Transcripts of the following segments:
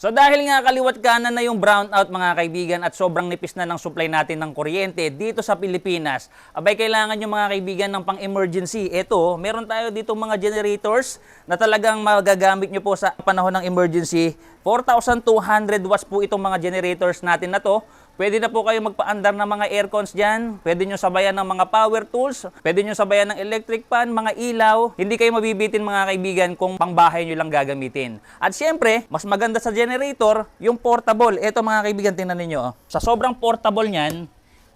So dahil nga kaliwat kanan na yung brownout mga kaibigan at sobrang nipis na ng supply natin ng kuryente dito sa Pilipinas, abay kailangan yung mga kaibigan ng pang-emergency. Ito, meron tayo dito mga generators na talagang magagamit nyo po sa panahon ng emergency. 4,200 watts po itong mga generators natin na to. Pwede na po kayo magpaandar ng mga aircons dyan. Pwede nyo sabayan ng mga power tools. Pwede nyo sabayan ng electric fan, mga ilaw. Hindi kayo mabibitin mga kaibigan kung pangbahay nyo lang gagamitin. At syempre, mas maganda sa generator, yung portable. Ito mga kaibigan, tingnan ninyo. oh. Sa sobrang portable niyan,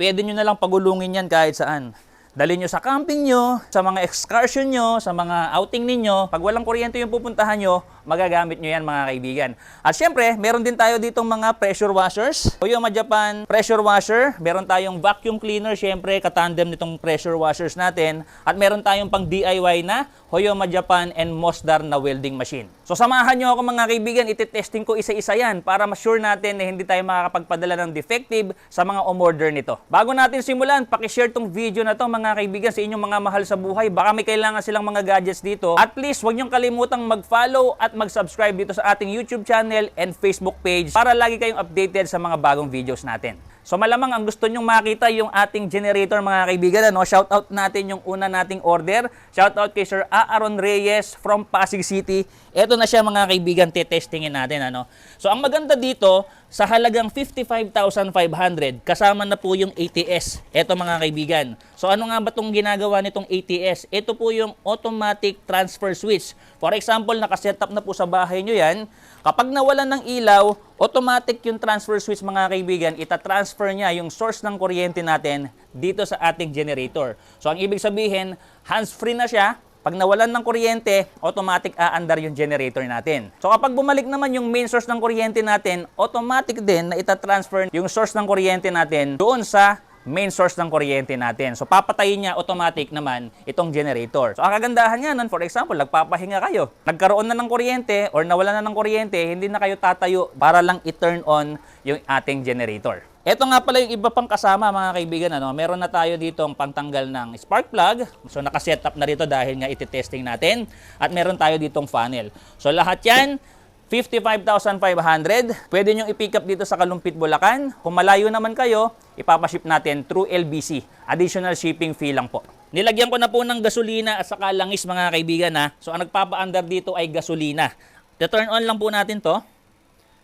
pwede nyo na lang pagulungin yan kahit saan. Dali nyo sa camping nyo, sa mga excursion nyo, sa mga outing ninyo. Pag walang kuryente yung pupuntahan nyo, magagamit nyo yan mga kaibigan. At syempre, meron din tayo ditong mga pressure washers. Toyoma Japan pressure washer. Meron tayong vacuum cleaner, syempre, katandem nitong pressure washers natin. At meron tayong pang DIY na Hoyoma Japan and Mosdar na welding machine. So samahan nyo ako mga kaibigan, ititesting ko isa-isa yan para ma-sure natin na hindi tayo makakapagpadala ng defective sa mga umorder nito. Bago natin simulan, pakishare tong video na to mga kaibigan sa inyong mga mahal sa buhay. Baka may kailangan silang mga gadgets dito. At please, huwag niyong kalimutang mag-follow at mag-subscribe dito sa ating YouTube channel and Facebook page para lagi kayong updated sa mga bagong videos natin. So malamang ang gusto nyong makita yung ating generator mga kaibigan. Ano? Shout out natin yung una nating order. Shout out kay Sir Aaron Reyes from Pasig City. Ito na siya mga kaibigan, tetestingin natin. Ano? So ang maganda dito, sa halagang 55,500, kasama na po yung ATS. Ito mga kaibigan. So ano nga ba itong ginagawa nitong ATS? Ito po yung automatic transfer switch. For example, nakasetup na po sa bahay nyo yan. Kapag nawalan ng ilaw, automatic yung transfer switch mga kaibigan, ita-transfer niya yung source ng kuryente natin dito sa ating generator. So ang ibig sabihin, hands-free na siya, pag nawalan ng kuryente, automatic aandar yung generator natin. So kapag bumalik naman yung main source ng kuryente natin, automatic din na ita-transfer yung source ng kuryente natin doon sa main source ng kuryente natin. So papatayin niya automatic naman itong generator. So ang kagandahan niya nun, for example, nagpapahinga kayo. Nagkaroon na ng kuryente or nawalan na ng kuryente, hindi na kayo tatayo para lang i-turn on yung ating generator. Ito nga pala yung iba pang kasama mga kaibigan. Ano? Meron na tayo dito ang pangtanggal ng spark plug. So nakaset up na rito dahil nga iti-testing natin. At meron tayo ditong funnel. So lahat yan, 55,500. Pwede nyo i-pick up dito sa Kalumpit, Bulacan. Kung malayo naman kayo, ipapaship natin through LBC. Additional shipping fee lang po. Nilagyan ko na po ng gasolina at saka langis mga kaibigan ha. So ang nagpapa-under dito ay gasolina. I-turn on lang po natin to.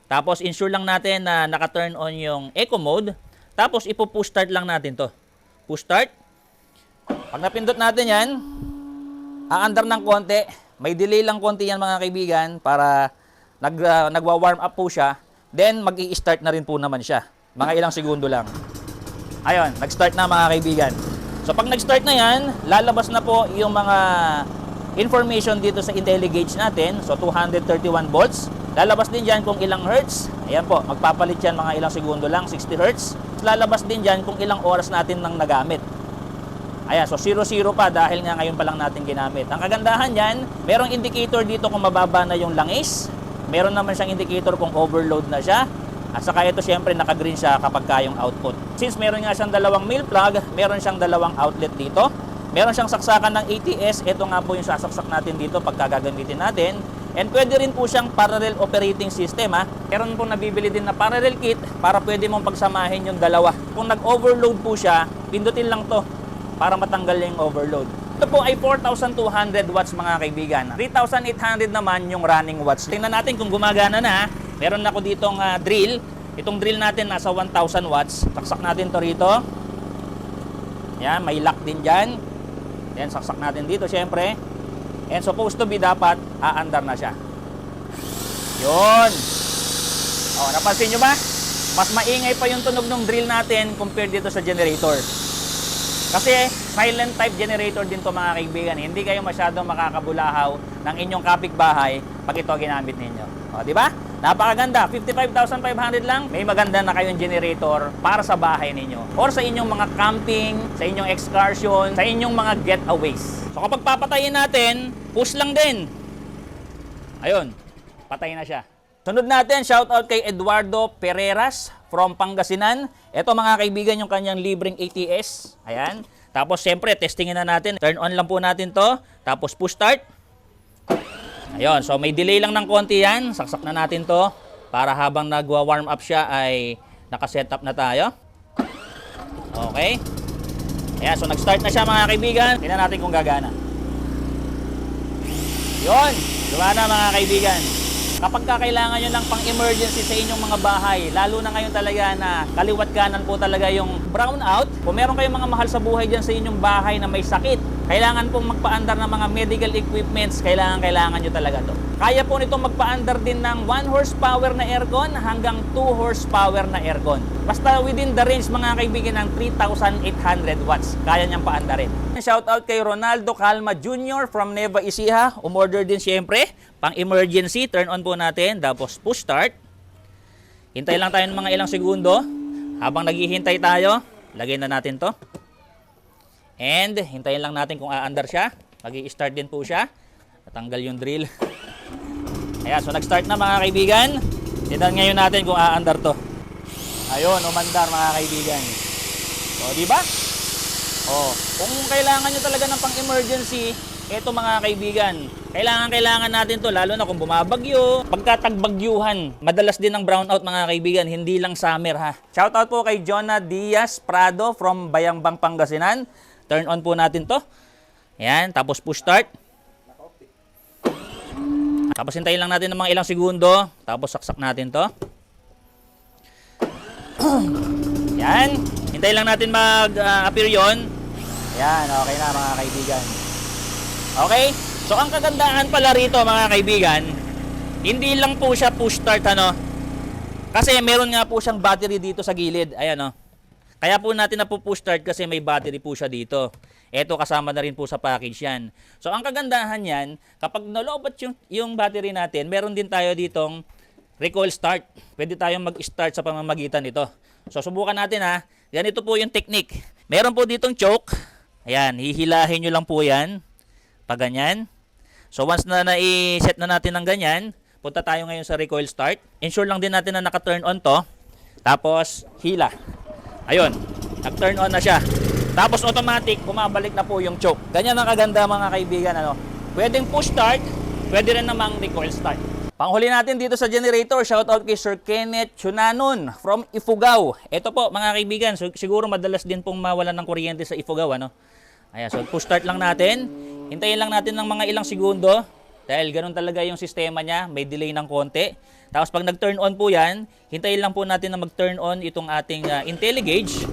Tapos ensure lang natin na naka-turn on yung eco mode. Tapos ipo-push start lang natin to. Push start. Pag napindot natin yan, aandar ng konti. May delay lang konti yan mga kaibigan para nag, uh, nagwa-warm up po siya. Then mag start na rin po naman siya. Mga ilang segundo lang. Ayun, nag-start na mga kaibigan. So pag nag-start na yan, lalabas na po yung mga information dito sa IntelliGauge natin. So 231 volts. Lalabas din dyan kung ilang hertz. Ayan po, magpapalit yan mga ilang segundo lang, 60 hertz. Lalabas din dyan kung ilang oras natin nang nagamit. Ayan, so 0-0 pa dahil nga ngayon pa lang natin ginamit. Ang kagandahan yan, merong indicator dito kung mababa na yung langis. Meron naman siyang indicator kung overload na siya. At saka ito syempre naka-green siya kapag kayong output. Since meron nga siyang dalawang male plug, meron siyang dalawang outlet dito. Meron siyang saksakan ng ATS. Ito nga po yung sasaksak natin dito pagka gagamitin natin. And pwede rin po siyang parallel operating system ha. Meron po nabibili din na parallel kit para pwede mong pagsamahin yung dalawa. Kung nag-overload po siya, pindutin lang to para matanggal yung overload. Ito po ay 4,200 watts mga kaibigan. 3,800 naman yung running watts. Tingnan natin kung gumagana na. Meron na ako ditong ah, drill. Itong drill natin nasa 1,000 watts. Saksak natin to rito. Yan, may lock din dyan. Yan, saksak natin dito syempre. And supposed to be dapat aandar na siya. Yun. Oh, napansin nyo ba? Mas maingay pa yung tunog ng drill natin compared dito sa generator. Kasi silent type generator din to mga kaibigan. Hindi kayo masyadong makakabulahaw ng inyong kapitbahay pag ito ginamit ninyo. O, di ba? Napakaganda. 55,500 lang. May maganda na kayong generator para sa bahay ninyo. Or sa inyong mga camping, sa inyong excursion, sa inyong mga getaways. So kapag papatayin natin, push lang din. Ayun, patay na siya. Sunod natin, shout out kay Eduardo Pereras from Pangasinan. Ito mga kaibigan yung kanyang libreng ATS. Ayan. Tapos siyempre, testingin na natin. Turn on lang po natin to. Tapos push start. Ayun, so may delay lang ng konti yan. Saksak na natin to. para habang nagwa-warm up siya ay nakaset up na tayo. Okay. Ayan, so nag-start na siya mga kaibigan. Tingnan natin kung gagana. Yon, gumana mga kaibigan. Kapag ka kailangan nyo ng pang-emergency sa inyong mga bahay, lalo na ngayon talaga na kaliwat kanan po talaga yung brownout, kung meron kayong mga mahal sa buhay dyan sa inyong bahay na may sakit, kailangan pong magpaandar ng mga medical equipments, kailangan kailangan nyo talaga to. Kaya po nitong magpaandar din ng 1 horsepower na aircon hanggang 2 horsepower na aircon. Basta within the range mga kaibigan ng 3,800 watts, kaya niyang paandarin. Shout out kay Ronaldo Calma Jr. from Neva Ecija. Umorder din siyempre, pang emergency, turn on po natin, tapos push start. Hintay lang tayo ng mga ilang segundo. Habang naghihintay tayo, lagay na natin to. And hintayin lang natin kung aandar siya. mag start din po siya. Natanggal yung drill. Ayan, so nag-start na mga kaibigan. Tignan ngayon natin kung aandar to. Ayun, umandar mga kaibigan. O, di ba? O, kung kailangan nyo talaga ng pang-emergency, eto mga kaibigan, kailangan kailangan natin to lalo na kung bumabagyo, pagkatagbagyuhan. Madalas din ang brownout mga kaibigan, hindi lang summer ha. Shoutout po kay Jonah Diaz Prado from Bayangbang Pangasinan. Turn on po natin to. Ayan, tapos push start. Tapos hintayin lang natin ng mga ilang segundo. Tapos saksak natin to. Yan. Hintayin lang natin mag-appear yon. Yan, okay na mga kaibigan. Okay? So ang kagandahan pala rito mga kaibigan, hindi lang po siya push start ano. Kasi meron nga po siyang battery dito sa gilid. Ayan oh. Kaya po natin na po push start kasi may battery po siya dito. Ito kasama na rin po sa package yan. So ang kagandahan yan, kapag nalobat yung, yung battery natin, meron din tayo ditong recoil start. Pwede tayong mag-start sa pamamagitan nito. So subukan natin ha. Ganito po yung technique. Meron po ditong choke. Ayan, hihilahin nyo lang po yan. Pag ganyan. So once na na-set na natin ng ganyan, punta tayo ngayon sa recoil start. Ensure lang din natin na naka-turn on to. Tapos hila. Ayun, nag-turn on na siya. Tapos automatic, bumabalik na po yung choke. Ganyan ang kaganda mga kaibigan. Ano? Pwedeng push start, pwede rin namang recoil start. Panghuli natin dito sa generator, shoutout kay Sir Kenneth Chunanon from Ifugao. Ito po mga kaibigan, siguro madalas din pong mawalan ng kuryente sa Ifugao. Ano? Ayan, so push start lang natin. Hintayin lang natin ng mga ilang segundo. Dahil ganun talaga yung sistema niya, may delay ng konti. Tapos pag nag-turn on po yan, hintayin lang po natin na mag-turn on itong ating uh, IntelliGauge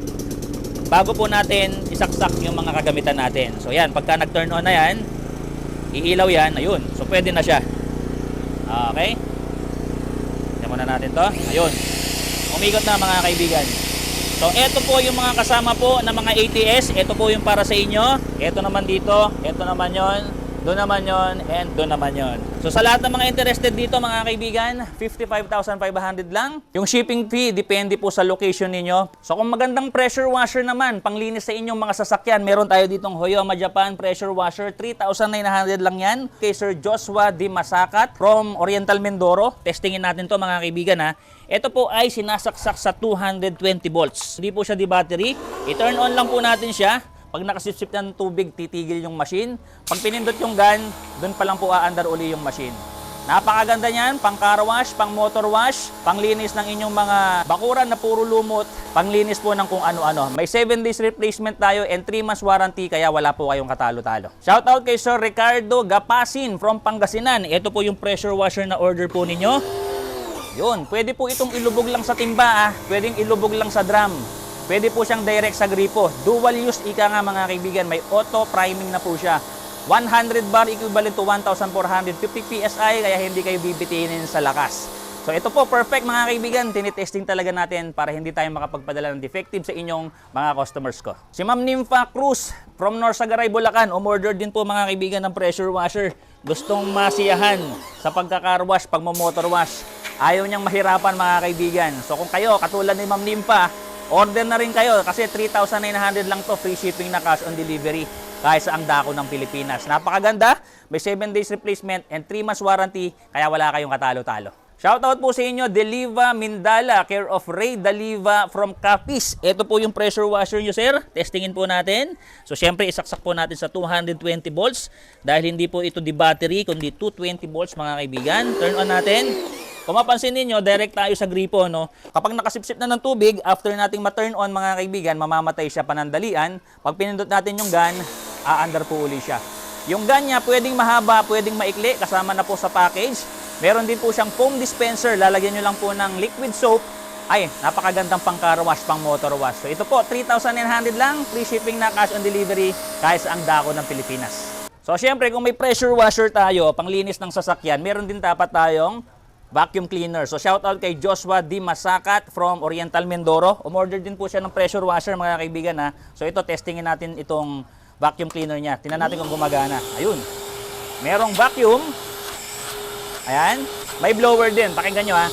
bago po natin isaksak yung mga kagamitan natin. So yan, pagka nag-turn on na yan, iilaw yan, ayun. So pwede na siya. Okay? Tignan muna natin to. Ayun. Umikot na mga kaibigan. So, ito po yung mga kasama po ng mga ATS. Ito po yung para sa inyo. Ito naman dito. Ito naman yon. Doon naman yon and doon naman yon. So sa lahat ng mga interested dito mga kaibigan, 55,500 lang. Yung shipping fee depende po sa location ninyo. So kung magandang pressure washer naman, panglinis sa inyong mga sasakyan, meron tayo ditong Hoyoma Japan pressure washer, 3,900 lang yan. Kay Sir Joshua Di Masakat from Oriental Mindoro. Testingin natin to mga kaibigan ha. Ito po ay sinasaksak sa 220 volts. Hindi po siya di battery. I-turn on lang po natin siya. Pag nakasipsip ng tubig, titigil yung machine. Pag pinindot yung gun, doon pa lang po aandar uli yung machine. Napakaganda niyan, pang car wash, pang motor wash, panglinis ng inyong mga bakuran na puro lumot, panglinis po ng kung ano-ano. May 7 days replacement tayo and 3 months warranty kaya wala po kayong katalo-talo. Shoutout kay Sir Ricardo Gapasin from Pangasinan. Ito po yung pressure washer na order po ninyo. Yun, pwede po itong ilubog lang sa timba ah. Pwedeng ilubog lang sa drum. Pwede po siyang direct sa gripo. Dual use ika nga mga kaibigan, may auto priming na po siya. 100 bar equivalent to 1,450 PSI kaya hindi kayo bibitinin sa lakas. So ito po, perfect mga kaibigan. Tinitesting talaga natin para hindi tayo makapagpadala ng defective sa inyong mga customers ko. Si Ma'am Nympha Cruz from Norsagaray, Bulacan. Umorder din po mga kaibigan ng pressure washer. Gustong masiyahan sa pagkakarwash, pagmamotor wash. Ayaw niyang mahirapan mga kaibigan. So kung kayo, katulad ni Ma'am Nympha, Order na rin kayo kasi 3,900 lang to free shipping na cash on delivery kahit sa ang dako ng Pilipinas. Napakaganda, may 7 days replacement and 3 months warranty kaya wala kayong katalo-talo. Shoutout po sa inyo, Deliva Mindala, care of Ray Deliva from Capiz. Ito po yung pressure washer nyo, sir. Testingin po natin. So, syempre, isaksak po natin sa 220 volts dahil hindi po ito di battery, kundi 220 volts, mga kaibigan. Turn on natin. Kung mapansin ninyo, direct tayo sa gripo, no? Kapag nakasipsip na ng tubig, after nating ma-turn on mga kaibigan, mamamatay siya panandalian. Pag pinindot natin yung gun, aandar po uli siya. Yung gun niya, pwedeng mahaba, pwedeng maikli, kasama na po sa package. Meron din po siyang foam dispenser, lalagyan nyo lang po ng liquid soap. Ay, napakagandang pang car wash, pang motor wash. So ito po, 3,900 lang, free shipping na cash on delivery kahit sa ang dako ng Pilipinas. So syempre, kung may pressure washer tayo, panglinis ng sasakyan, meron din dapat tayong vacuum cleaner. So shout out kay Joshua D. Masakat from Oriental Mindoro. Umorder din po siya ng pressure washer mga kaibigan ha. So ito, testingin natin itong vacuum cleaner niya. Tingnan natin kung gumagana. Ayun. Merong vacuum. Ayan. May blower din. Pakinggan nyo ha.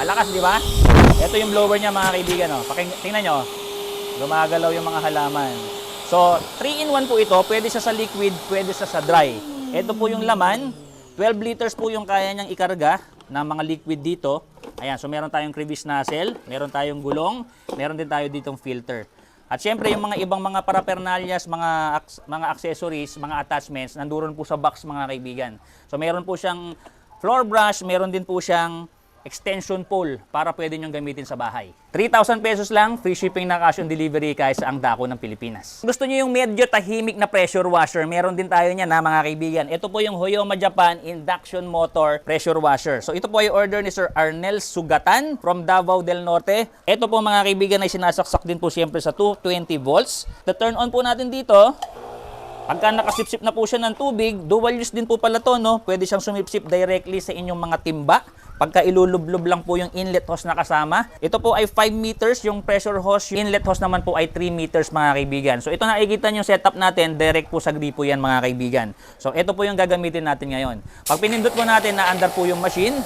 Malakas, di ba? Ito yung blower niya mga kaibigan. Oh. Paking, tingnan nyo. Gumagalaw yung mga halaman. So, 3-in-1 po ito. Pwede siya sa liquid, pwede siya sa dry. Ito po yung laman. 12 liters po yung kaya niyang ikarga ng mga liquid dito. Ayan, so meron tayong crevice nozzle, meron tayong gulong, meron din tayo ditong filter. At syempre yung mga ibang mga paraphernalias, mga mga accessories, mga attachments, nandoon po sa box mga kaibigan. So meron po siyang floor brush, meron din po siyang extension pole para pwede niyong gamitin sa bahay. 3,000 pesos lang, free shipping na cash on delivery kahit sa ang dako ng Pilipinas. Gusto niyo yung medyo tahimik na pressure washer, meron din tayo niyan na mga kaibigan. Ito po yung Hoyoma Japan Induction Motor Pressure Washer. So ito po ay order ni Sir Arnel Sugatan from Davao del Norte. Ito po mga kaibigan ay sinasaksak din po siyempre sa 220 volts. The turn on po natin dito, Pagka nakasipsip na po siya ng tubig, dual use din po pala to, no? Pwede siyang sumipsip directly sa inyong mga timba. Pagka ilulublob lang po yung inlet hose na kasama. Ito po ay 5 meters, yung pressure hose, yung inlet hose naman po ay 3 meters mga kaibigan. So ito nakikita nyo setup natin, direct po sa gripo yan mga kaibigan. So ito po yung gagamitin natin ngayon. Pag pinindot po natin na under po yung machine,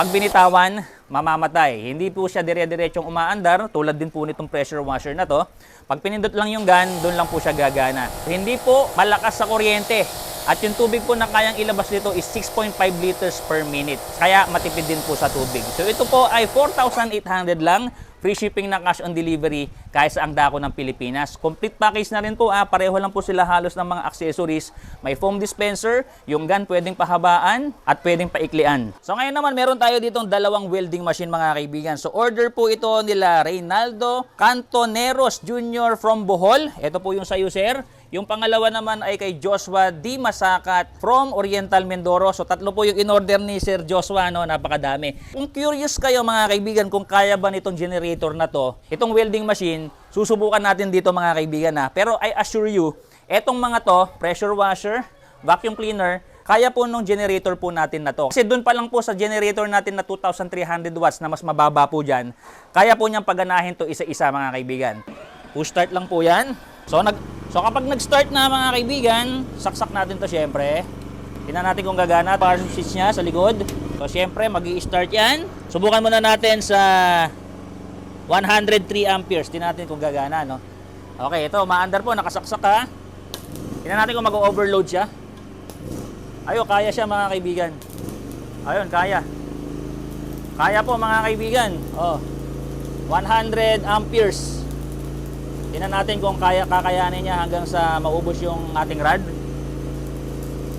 pag binitawan, mamamatay. Hindi po siya dire-diretsong umaandar, tulad din po nitong pressure washer na to. Pag pinindot lang yung gun, doon lang po siya gagana. Hindi po malakas sa kuryente. At yung tubig po na kayang ilabas dito is 6.5 liters per minute. Kaya matipid din po sa tubig. So ito po ay 4,800 lang. Free shipping na cash on delivery kahit sa ang dako ng Pilipinas. Complete package na rin po. Ah. Pareho lang po sila halos ng mga accessories. May foam dispenser, yung gun pwedeng pahabaan at pwedeng paiklian. So ngayon naman meron tayo ditong dalawang welding machine mga kaibigan. So order po ito nila Reynaldo Cantoneros Jr. from Bohol. Ito po yung sayo sir. Yung pangalawa naman ay kay Joshua D. Masakat from Oriental Mindoro. So tatlo po yung in-order ni Sir Joshua, no? napakadami. Kung curious kayo mga kaibigan kung kaya ba nitong generator na to, itong welding machine, susubukan natin dito mga kaibigan na. Pero I assure you, etong mga to, pressure washer, vacuum cleaner, kaya po nung generator po natin na to. Kasi doon pa lang po sa generator natin na 2,300 watts na mas mababa po dyan, kaya po niyang paganahin to isa-isa mga kaibigan. Push start lang po yan. So, nag, so kapag nag-start na mga kaibigan, saksak natin to syempre. Tingnan natin kung gagana. Power switch niya sa likod. So syempre, mag start yan. Subukan muna natin sa 103 amperes. Tingnan natin kung gagana, no? Okay, ito, maandar po, nakasaksak ha. Tingnan natin kung mag-overload siya. Ayo, kaya siya mga kaibigan. Ayun, kaya. Kaya po mga kaibigan. Oh. 100 amperes. Tingnan natin kung kaya kakayanin niya hanggang sa maubos yung ating rod.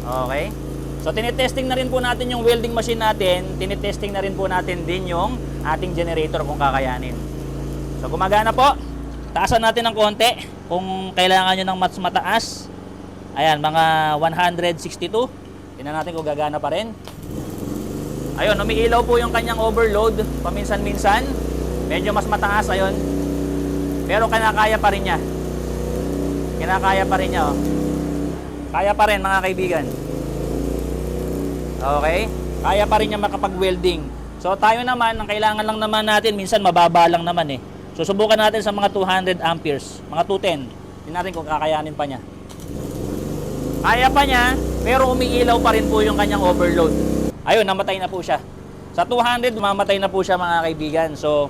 Okay. So tinitesting na rin po natin yung welding machine natin, tinitesting na rin po natin din yung ating generator kung kakayanin. So gumagana po. Taasan natin ng konti kung kailangan nyo ng mas mataas. Ayan, mga 162. Tingnan natin kung gagana pa rin. Ayun, umiilaw po yung kanyang overload paminsan-minsan. Medyo mas mataas ayun. Pero kinakaya pa rin niya. Kinakaya pa rin niya, oh. Kaya pa rin, mga kaibigan. Okay? Kaya pa rin niya makapag-welding. So, tayo naman, ang kailangan lang naman natin, minsan mababa lang naman eh. So, subukan natin sa mga 200 amperes, mga 210. Tingnan natin kung kakayanin pa niya. Kaya pa niya, pero umiilaw pa rin po yung kanyang overload. Ayun, namatay na po siya. Sa 200, mamatay na po siya mga kaibigan. So,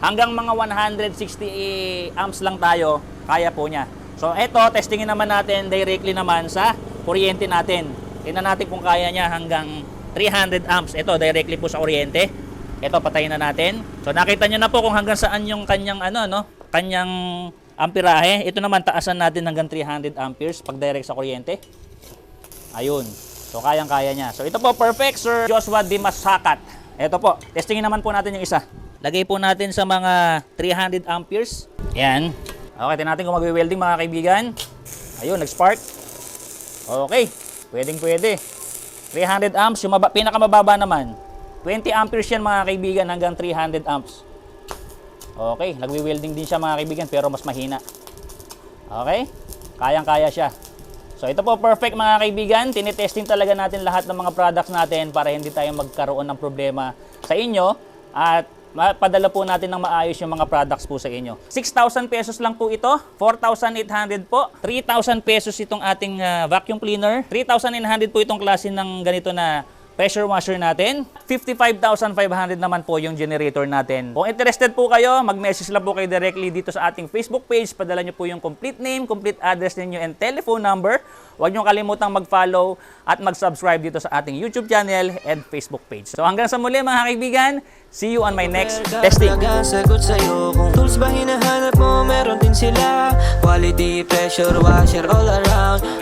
hanggang mga 160 amps lang tayo, kaya po niya. So, eto, testingin naman natin directly naman sa kuryente natin. Tingnan natin kung kaya niya hanggang 300 amps. Ito, directly po sa kuryente. Ito, patayin na natin. So, nakita niyo na po kung hanggang saan yung kanyang, ano, no, kanyang amperahe. Ito naman, taasan natin hanggang 300 amperes pag direct sa kuryente. Ayun. So, kayang-kaya niya. So, ito po, perfect, Sir Joshua Dimas Hakat. Ito po, testingin naman po natin yung isa. Lagay po natin sa mga 300 amperes. Yan. Okay, tingnan natin kung magwe-welding mga kaibigan. Ayun, nag-spark. Okay, pwedeng pwede. 300 amps, yung maba, pinakamababa naman. 20 amperes yan mga kaibigan hanggang 300 amps. Okay, nagwi-welding din siya mga kaibigan pero mas mahina. Okay? Kayang-kaya siya. So ito po perfect mga kaibigan. Tinitesting talaga natin lahat ng mga products natin para hindi tayo magkaroon ng problema sa inyo at mapadala po natin ng maayos yung mga products po sa inyo. 6,000 pesos lang po ito. 4,800 po. 3,000 pesos itong ating ah, vacuum cleaner. 3,900 po itong klase ng ganito na pressure washer natin. 55,500 naman po yung generator natin. Kung interested po kayo, mag-message lang po kayo directly dito sa ating Facebook page. Padala nyo po yung complete name, complete address ninyo, and telephone number. Huwag nyo kalimutang mag-follow at mag-subscribe dito sa ating YouTube channel and Facebook page. So hanggang sa muli mga kaibigan, see you on my next testing. Sagot sa'yo Kung tools ba hinahanap mo Meron din sila Quality, pressure, washer all around